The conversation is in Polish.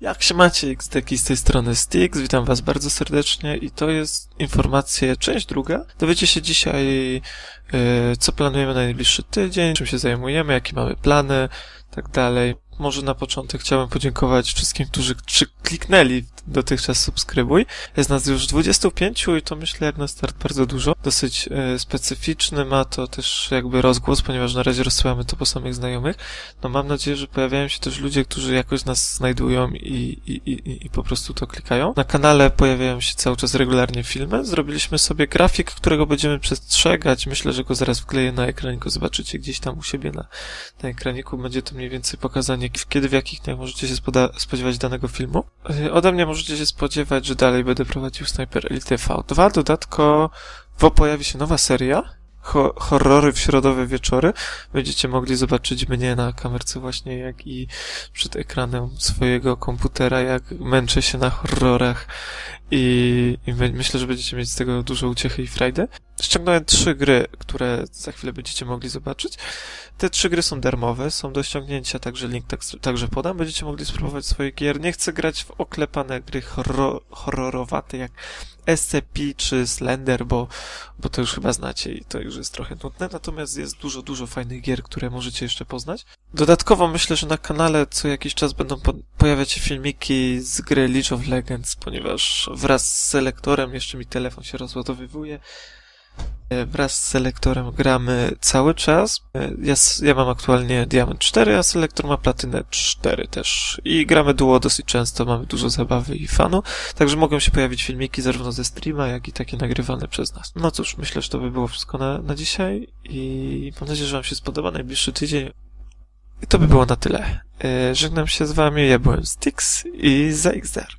Jak się macie, XDeki z tej strony Stix, witam was bardzo serdecznie i to jest informacja, część druga. Dowiecie się dzisiaj, e, co planujemy na najbliższy tydzień, czym się zajmujemy, jakie mamy plany, tak dalej. Może na początek chciałbym podziękować wszystkim, którzy kliknęli dotychczas subskrybuj. Jest nas już 25 i to myślę jak na start bardzo dużo. Dosyć e, specyficzny ma to też jakby rozgłos, ponieważ na razie rozsyłamy to po samych znajomych. No mam nadzieję, że pojawiają się też ludzie, którzy jakoś nas znajdują i, i, i, i po prostu to klikają. Na kanale pojawiają się cały czas regularnie filmy. Zrobiliśmy sobie grafik, którego będziemy przestrzegać. Myślę, że go zaraz wkleję na ekraniku. Zobaczycie gdzieś tam u siebie na, na ekraniku. Będzie to mniej więcej pokazanie, kiedy, w jakich dniach możecie się spodziewać danego filmu. Yy, Ode mnie możecie się spodziewać, że dalej będę prowadził Sniper Elite V2. Dodatkowo pojawi się nowa seria. Ho- horrory w środowe wieczory. Będziecie mogli zobaczyć mnie na kamerce właśnie, jak i przed ekranem swojego komputera, jak męczę się na horrorach i, i my, myślę, że będziecie mieć z tego dużo uciechy i frajdy. Ściągnąłem trzy gry, które za chwilę będziecie mogli zobaczyć. Te trzy gry są darmowe, są do ściągnięcia, także link tak, także podam. Będziecie mogli spróbować swoich gier. Nie chcę grać w oklepane gry horror, horrorowate jak SCP czy Slender, bo, bo to już chyba znacie i to już jest trochę nudne. Natomiast jest dużo, dużo fajnych gier, które możecie jeszcze poznać. Dodatkowo myślę, że na kanale co jakiś czas będą po pojawiać się filmiki z gry League of Legends, ponieważ wraz z selektorem jeszcze mi telefon się rozładowywuje. E, Wraz z selektorem gramy cały czas. E, Ja, ja mam aktualnie Diamond 4, a selektor ma Platynę 4 też. I gramy duo dosyć często, mamy dużo zabawy i fanu. Także mogą się pojawić filmiki zarówno ze streama, jak i takie nagrywane przez nas. No cóż, myślę, że to by było wszystko na, na dzisiaj i mam nadzieję, że Wam się spodoba najbliższy tydzień. I to by było na tyle. E, Żegnam się z Wami, ja byłem Stix i za XDR.